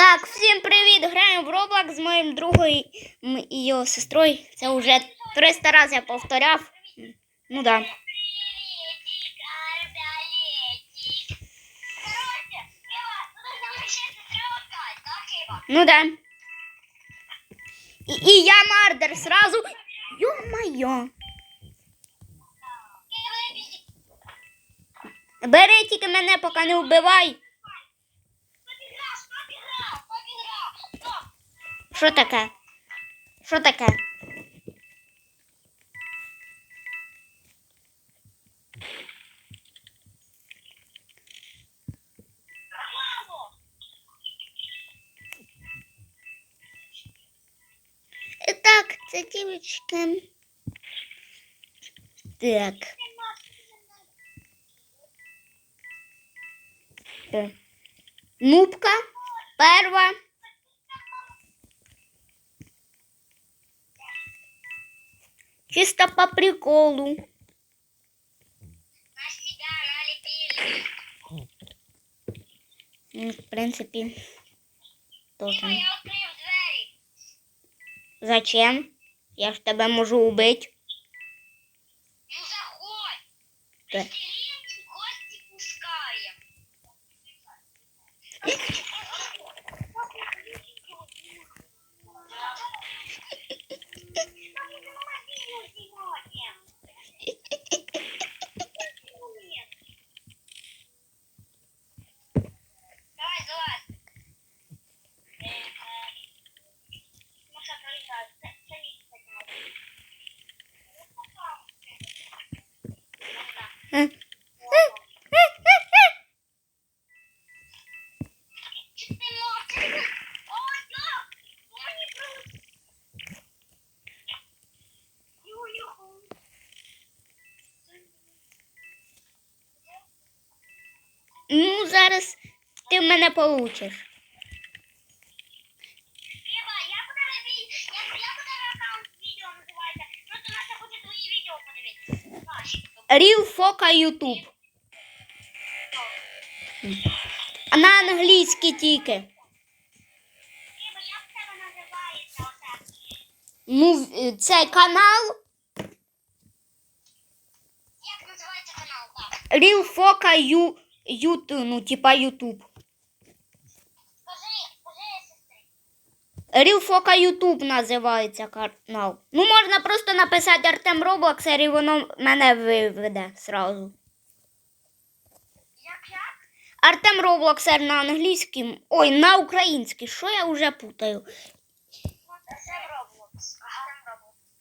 Так, всім привіт! Граємо в Roblox з моїм другом і його сестрою. Це вже 300 разів я повторяв. Ну да. Ну да. І, і я мардер сразу. Беги. Бери тільки мене, поки не вбивай. Що таке? Що таке? Браво. І так, це дівчинка. Так. Е. Нубка. Перва. Чисто по приколу. На себя налепили. Ну, В принципі, тоже. Ева, я открыл двери. Зачем? Я ж тебе можу убити. Ну, заходь. Так. Mua. Подивитися. Наші. Real Foca YouTube. А на англійській тільки. Ну, е, цей канал Як називається канал? Так. Real Foca YouTube, ну, типа YouTube. Real Foca називається канал. Ну, можна просто написати Артем Роблоксер і воно мене виведе сразу. Як як? Артем Роблоксер на англійській. Ой, на українській. Що я вже путаю? Ага, Roblox.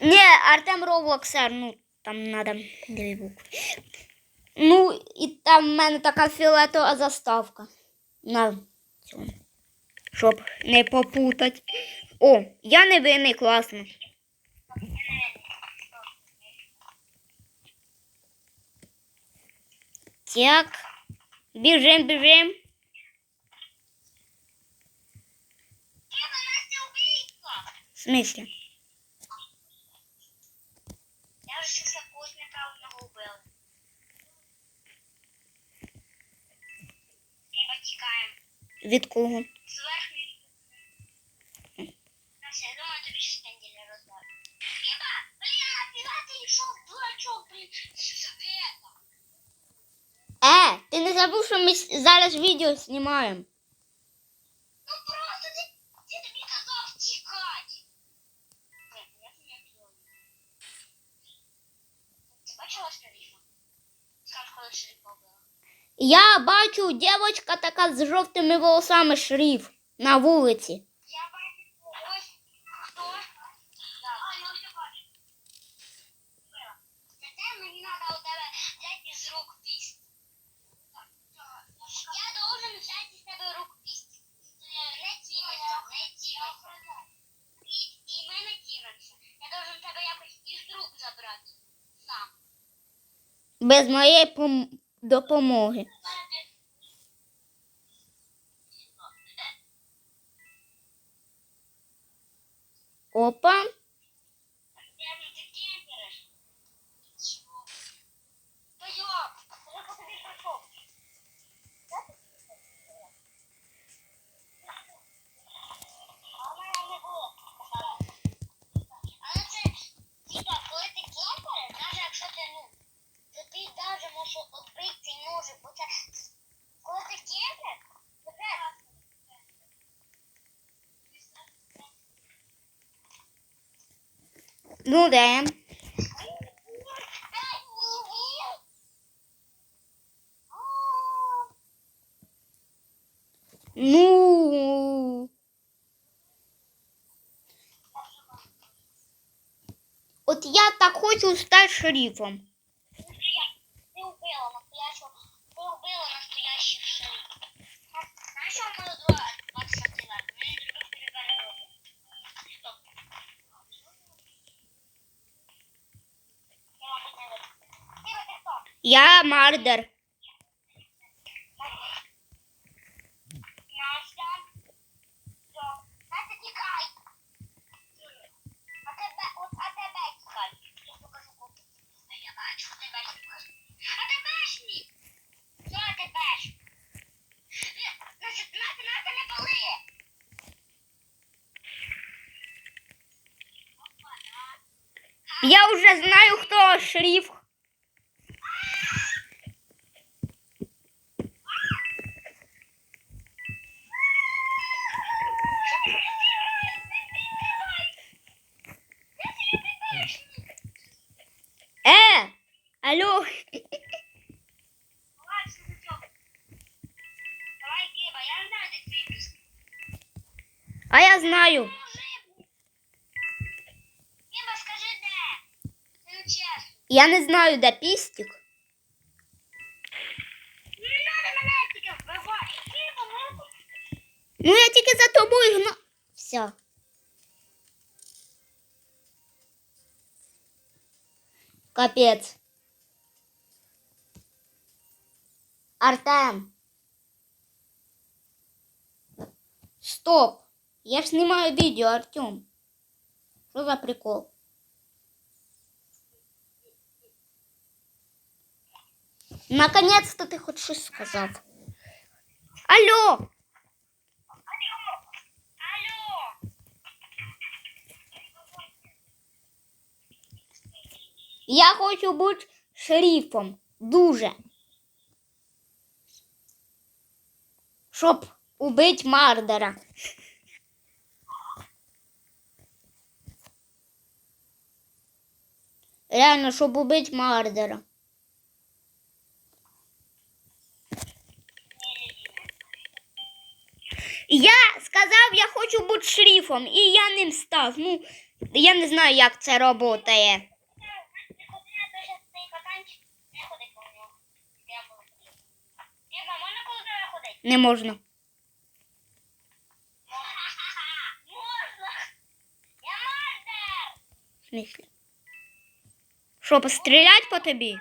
Ні, Артем Роблоксер, ну там треба дві букви. Ну, і там в мене така фіолетова заставка. На цьому. Щоб не попутати. О, я не винний, класно. Так. Біжим, біжим. В смислі? Я вже якогось неправильного вбила. Ева, тікаємо. Від кого? Зверху. Е, ти не забув, що ми зараз відео знімаємо. Ну просто ти, ти тобі казав тікати. Чую. Ти бачила шерифа? Скажи, шерифа. Я бачу, дівчинка така з жовтими волосами шриф на вулиці. Я бачу, ось хто. Да. А, я вже бачу. Вбила. Зате мені треба у тебе взяти з рук піст. Я должен взяти з тебе рук піст. Не тімиться, не тімиться. І, і ми не тімимося. Я должен тебе якось із рук забрати. Сам. Без моєї пом- допомоги. Ну де? П'ять снігів. О, Ну. От я так хочу стати шерифом. Опа, да. Я вже знаю, хто шериф. Я не знаю, де пістик. Не надо мене тільки вбивати. Киба, ну, Ну, я тільки за тобою гна. Все. Капець. Артем. Стоп. Я ж знімаю відео, Артем. Що за прикол? Наконец-то ти хоч щось сказав. Алло! Алло! Алло! Я хочу бути шерифом. Дуже. Щоб убити Мардера. Реально, щоб убити Мардера. Я сказав, я хочу бути шерифом, і я ним став. Ну, я не знаю, як це працює. Не можна можна. Що, пострілять по тобі?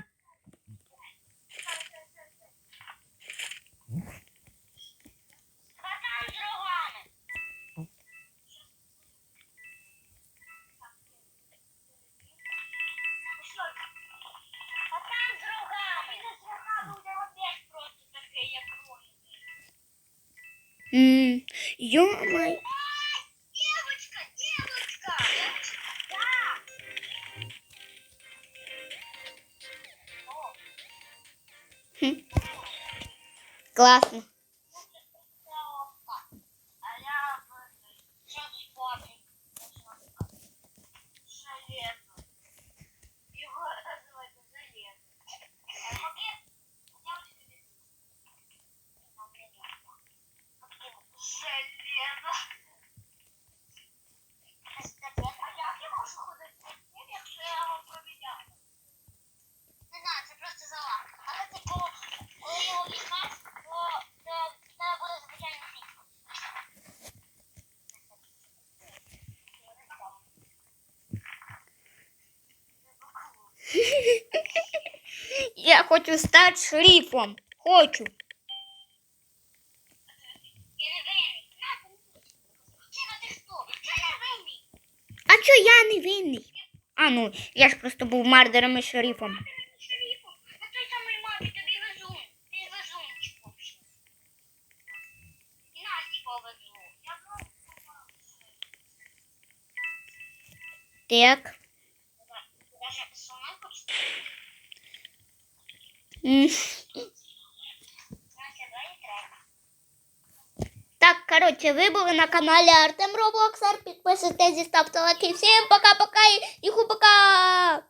Йомай. Ай, девочка, девочка! Да! Хм. Класно. А я в щось помню. Железо. Его называют железо. А могли девочки Железо. А як я можу ходити по стіні, якщо я його провідяю? Не знаю, це просто залак. Але типу, коли його візьмеш, то це це буде звичайно фікс. Я хочу стати шерифом. Хочу. А чо я не винний? А ну, я ж просто був мардером і шерифом. Так. Так, Коротше, ви були на каналі Артем Роблоксер. Підписуйтесь і ставте лайки. Всім пока-пока і ху пока!